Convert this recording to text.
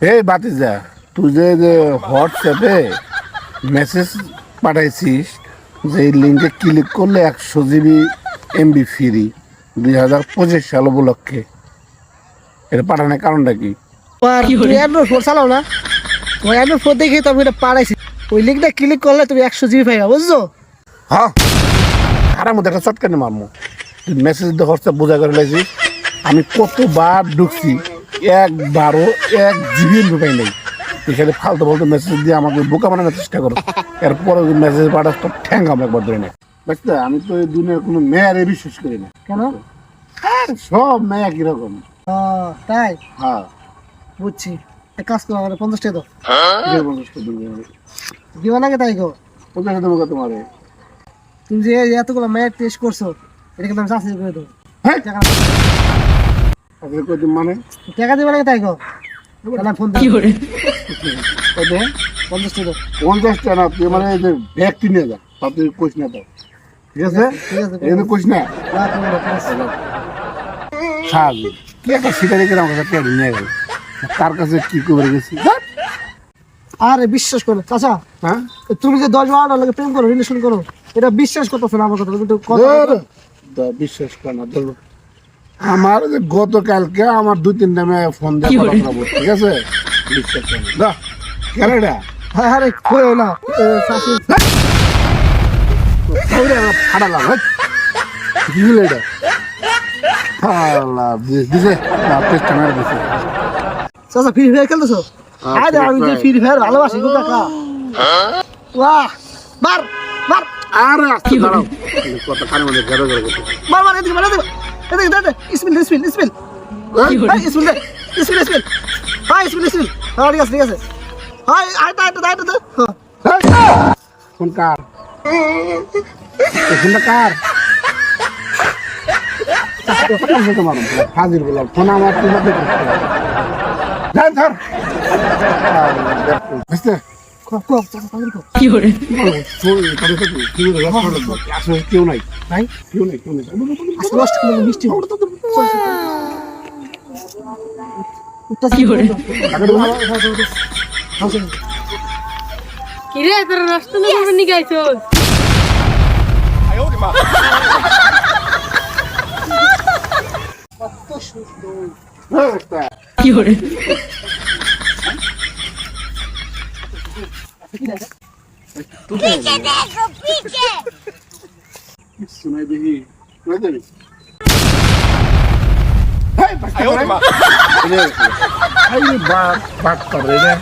এই বাতিজা তুই যে যে হোয়াটসঅ্যাপে মেসেজ পাঠাইছিস যে এই লিঙ্কে ক্লিক করলে একশো জিবি এমবি ফ্রি দুই হাজার পঁচিশ সাল উপলক্ষে। এটা পাঠানোর কারণটা কি? আর তুমি অ্যান্ড্রয়েড ফোন চালাও না। তোমার অ্যান্ড্রয়েড ফোন দেখে তো আমি এটা পাঠাইছি। ওই লিঙ্কটা ক্লিক করলে তুমি একশো জিবি পাইবা বুঝছ? হ্যাঁ। আর মধ্যে একটা চটকানি মারমো। তুই মেসেজ দিয়ে হোয়াটসঅ্যাপ বোঝা করে লাইছিস। আমি কতবার ঢুকছি। একবারও এক জিবি এমবি পাই নাই। এখানে ফালতু ফালতু মেসেজ দিয়ে আমাকে বোকা বানানোর চেষ্টা করো। এরপরে মেসেজ পাঠাস তো ঠ্যাং আমরা একবার ধরে নেই বুঝতে? আমি তো এই দুনিয়ার কোনো মেয়ারে বিশ্বাস করি না। কেন? আর সব মেয়া কীরকম তাই? হ্যাঁ। বুঝছি। এক কাজ করো আমার পঞ্চাশ টাকা দাও। যে পঞ্চাশটা দিন যাবে। দিবা। নাকি তাই গো? পঞ্চাশটা দেবো তোমার? তুমি যে এতগুলো ম্যাচ টেস্ট করছ এটা কিন্তু আমি চাষি করে দেবো। হ্যাঁ। টাকা মানে? টাকা দিবা নাকি তাই গো তাহলে ফোন দিই কত পঞ্চাশ টাকা দাও। পঞ্চাশটা না তুই মানে এই যে ব্যাগ কিনে যা তা তুই কোচ না দাও। ঠিক আছে? ঠিক আছে এই কোচ না। সাজ কি একটা শিকারি করে আমার কাছে নিয়ে গেল। তার কাছে কি করে গেছি। আরে বিশ্বাস করো চাচা। হ্যাঁ? তুমি যে দশ বারোটা লোকে প্রেম করো রিলেশন করো এটা বিশ্বাস করতেছো না আমার কথা তুমি একটু কথা বিশ্বাস কর না আমার গতকালকে আমার দুই তিনটা মেয়ে ফোন দিয়ে ঠিক আছে বিশ্বাস কর না দা কেন এটা হ্যাঁ আরে কইও না এ, চাচি ফাটালাম হেৎ। কি হলো এটা? আল্লাহ দি- দিছে। না পেস্টটা মেরে দিছে। চাচা ফ্রি ফায়ার খেলতেছো? আরে আমি যে ফ্রি ফায়ার ভালোবাসি গো কাকা বাহ মার মার আরে আস্তে দাঁড়াও। কত কানে মধ্যে ঘেরো ঘেরো মার মার এদিকে মার এদিকে এদিকে দে দে ইসমিল ইসমিল ইসমিল হ্যাঁ? ইসমিল দে ইসমিল ইসমিল হাই ইসমিল ইসমিল হ্যাঁ ঠিক আছে ঠিক আছে। আইটা আইটা আইটা দে হ্যাঁ। ফোন কার? ফোনটা কার? হাজির বললাম ফোন আমার তোমার ধর। ধর বুঝতে কো কো কো কেউ নাই ভাই কেউ নাই কেউ নাই আজকে নষ্ট করে বৃষ্টি হবে কি করে? কিরে তোর নষ্ট না করে নিয়ে গাইছো কি করে শোনাই দেখি শোনাই দেখি Hey, বাচ্চা করে। এই বাঘ বাঘ করে রে